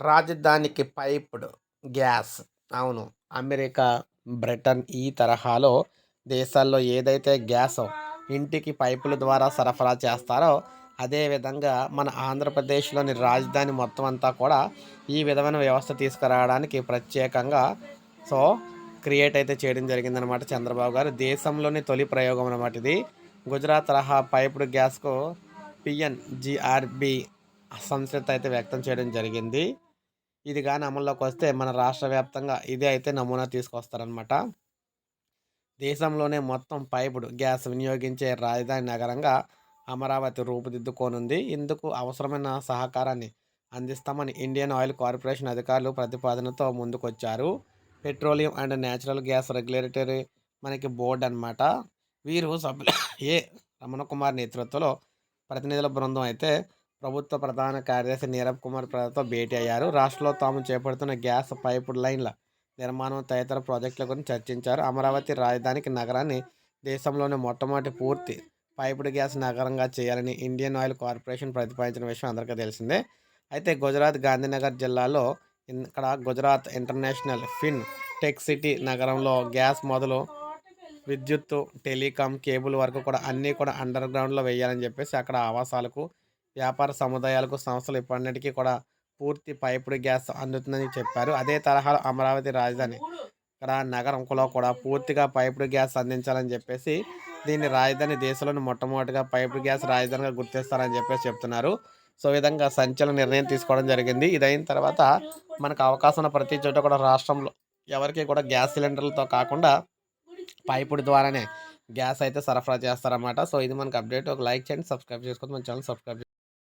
రాజధానికి piped gas. అవును. America Britain ఈ తరహాలో దేశాల్లో ఏదైతే గ్యాస్ ఇంటికి పైపుల ద్వారా సరఫరా చేస్తారో అదేవిధంగా మన ఆంధ్రప్రదేశ్లోని రాజధాని మొత్తం అంతా కూడా ఈ విధమైన వ్యవస్థ తీసుకురావడానికి ప్రత్యేకంగా సో క్రియేట్ అయితే చేయడం జరిగిందనమాట చంద్రబాబు గారు. దేశంలోని తొలి ప్రయోగం అనమాట ఇది. గుజరాత్ తరహా పైపుడు గ్యాస్కు పిఎన్ జిఆర్బి అయితే వ్యక్తం చేయడం జరిగింది. ఇది కానీ అమల్లోకి వస్తే మన రాష్ట్ర వ్యాప్తంగా ఇదే అయితే నమూనా తీసుకొస్తారనమాట దేశంలోనే మొత్తం పైపుడు గ్యాస్ వినియోగించే రాజధాని నగరంగా అమరావతి రూపుదిద్దుకోనుంది. ఇందుకు అవసరమైన సహకారాన్ని అందిస్తామని ఇండియన్ ఆయిల్ కార్పొరేషన్ అధికారులు ప్రతిపాదనతో ముందుకొచ్చారు. Petroleum and natural gas regulatory మనకి బోర్డు అనమాట వీరు సభ్యులు ఏ రమణ కుమార్ నేతృత్వంలో ప్రతినిధుల బృందం అయితే ప్రభుత్వ ప్రధాన కార్యదర్శి నీరబ్ కుమార్ ప్రజలతో భేటీ అయ్యారు. రాష్ట్రంలో తాము చేపడుతున్న గ్యాస్ పైప్ లైన్ల నిర్మాణం తదితర ప్రాజెక్టుల గురించి చర్చించారు. అమరావతి రాజధానికి నగరాన్ని దేశంలోని మొట్టమొదటి పూర్తి పైపుడ్ గ్యాస్ నగరంగా చేయాలని ఇండియన్ ఆయిల్ కార్పొరేషన్ ప్రతిపాదించిన విషయం అందరికీ తెలిసిందే. అయితే గుజరాత్ గాంధీనగర్ జిల్లాలో ఇక్కడ Gujarat international fintech city నగరంలో గ్యాస్ మొదలు విద్యుత్తు టెలికాం కేబుల్ వరకు కూడా అన్నీ కూడా అండర్ గ్రౌండ్లో వేయాలని చెప్పేసి అక్కడ ఆవాసాలకు వ్యాపార సముదాయాలకు సంస్థలు ఇప్పటికీ కూడా పూర్తి పైపుడు గ్యాస్ అందుతుందని చెప్పారు. అదే తరహాలో అమరావతి రాజధాని ఇక్కడ నగరంలో కూడా పూర్తిగా పైపుడు గ్యాస్ అందించాలని చెప్పేసి దీన్ని రాజధాని దేశంలోని మొట్టమొదటిగా పైపుడు గ్యాస్ రాజధానిగా గుర్తిస్తారని చెప్పేసి చెప్తున్నారు. సో విధంగా సంచలన నిర్ణయం తీసుకోవడం జరిగింది. ఇది అయిన తర్వాత మనకు అవకాశం ఉన్న ప్రతి చోట కూడా రాష్ట్రంలో ఎవరికి కూడా గ్యాస్ సిలిండర్లతో కాకుండా పైపుడు ద్వారానే గ్యాస్ అయితే సరఫరా చేస్తారన్నమాట. సో ఇది మనకు అప్డేట్. ఒక లైక్ చేయండి సబ్స్క్రైబ్ చేసుకోండి. మన ఛానల్ సబ్స్క్రైబ్